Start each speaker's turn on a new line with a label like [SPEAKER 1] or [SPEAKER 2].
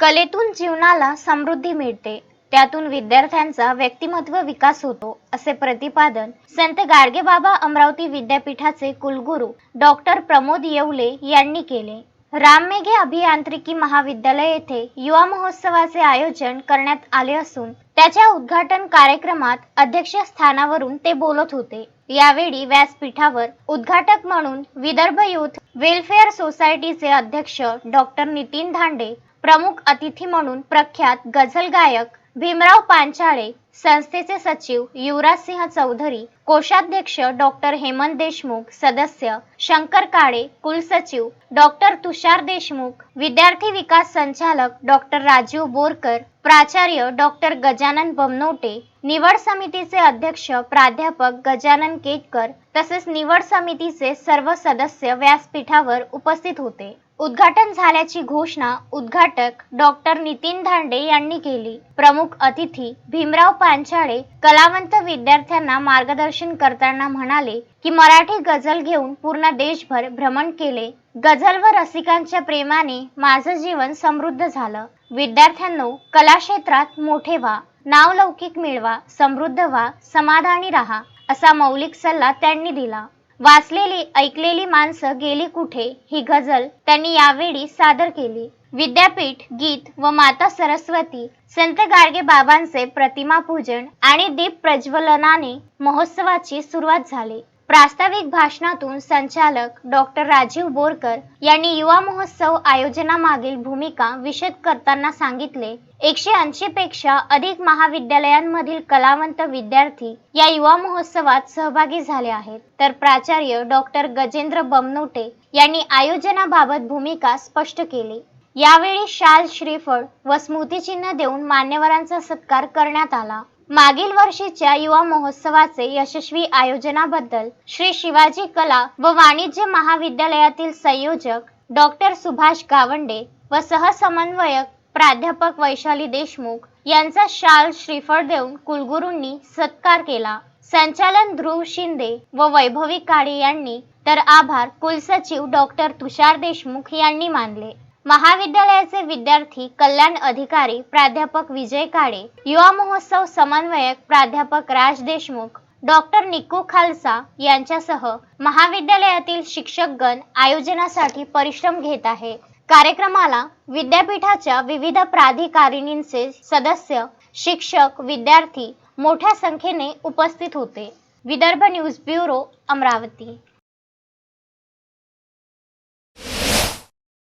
[SPEAKER 1] कलेतून जीवनाला समृद्धी मिळते. त्यातून विद्यार्थ्यांचा व्यक्तिमत्व विकास होतो असे प्रतिपादन संत गाडगेबाबा अमरावती विद्यापीठाचे कुलगुरू डॉक्टर प्रमोद येवले यांनी केले. राममेघे अभियांत्रिकी महाविद्यालय येथे युवा महोत्सवाचे आयोजन करण्यात आले असून त्याच्या उद्घाटन कार्यक्रमात अध्यक्षस्थानावरून ते बोलत होते. यावेळी व्यासपीठावर उद्घाटक म्हणून विदर्भ युथ वेलफेअर सोसायटीचे अध्यक्ष डॉक्टर नितीन धांडे प्रमुख अतिथी म्हणून प्रख्यात गझल गायक भीमराव पांचाळे संस्थेचे सचिव युवराज सिंह चौधरी कोषाध्यक्ष डॉक्टर हेमंत देशमुख सदस्य शंकर काळे कुलसचिव डॉक्टर तुषार देशमुख विद्यार्थी विकास संचालक डॉक्टर राजीव बोरकर प्राचार्य डॉक्टर गजानन बमनोटे निवड समितीचे अध्यक्ष प्राध्यापक गजानन केटकर तसेच निवड समितीचे सर्व सदस्य व्यासपीठावर उपस्थित होते. उद्घाटन झाल्याची घोषणा उद्घाटक डॉक्टर नितीन धांडे यांनी केली. प्रमुख अतिथी भीमराव पांचाळे कलावंत विद्यार्थ्यांना मार्गदर्शन करताना म्हणाले की मराठी गझल घेऊन पूर्ण देशभर भ्रमण केले. गझल व रसिकांच्या प्रेमाने माझं जीवन समृद्ध झालं. विद्यार्थ्यांनो कलाक्षेत्रात मोठे व्हा. नाव लौकिक मिळवा. समृद्ध व्हा. समाधानी राहा असा मौलिक सल्ला त्यांनी दिला. वाचलेली ऐकलेली माणसं गेली कुठे ही गझल त्यांनी यावेळी सादर केली. विद्यापीठ गीत व माता सरस्वती संत गाडगे बाबांचे प्रतिमा पूजन आणि दीप प्रज्वलनाने महोत्सवाची सुरुवात झाली. प्रास्ताविक भाषणातून संचालक डॉक्टर राजीव बोरकर यांनी युवा महोत्सव आयोजनामागील भूमिका विशद करताना सांगितले. एकशे ऐंशी पेक्षा अधिक महाविद्यालयांमधील कलावंत विद्यार्थी या युवा महोत्सवात सहभागी झाले आहेत. तर प्राचार्य डॉक्टर गजेंद्र बमनोटे यांनी आयोजनाबाबत भूमिका स्पष्ट केली. यावेळी शाल श्रीफळ व स्मृतिचिन्ह देऊन मान्यवरांचा सत्कार करण्यात आला. मागील वर्षीच्या युवा महोत्सवाचे यशस्वी आयोजनाबद्दल श्री शिवाजी कला व वाणिज्य महाविद्यालयातील संयोजक डॉक्टर सुभाष गावंडे व सहसमन्वयक प्राध्यापक वैशाली देशमुख यांचा शाल श्रीफळ देऊन कुलगुरूंनी सत्कार केला. संचालन ध्रुव शिंदे व वैभवी काळे यांनी तर आभार कुलसचिव डॉक्टर तुषार देशमुख यांनी मानले. महाविद्यालयाचे विद्यार्थी कल्याण अधिकारी प्राध्यापक विजय काळे युवा महोत्सव समन्वयक प्राध्यापक राज देशमुख डॉक्टर निकू खालसा यांच्यासह महाविद्यालयातील शिक्षकगण आयोजनासाठी परिश्रम घेत आहे. कार्यक्रमाला विद्यापीठाच्या विविध प्राधिकारिणींचे सदस्य शिक्षक विद्यार्थी मोठ्या संख्येने उपस्थित होते. Vidarbha news bureau Amravati.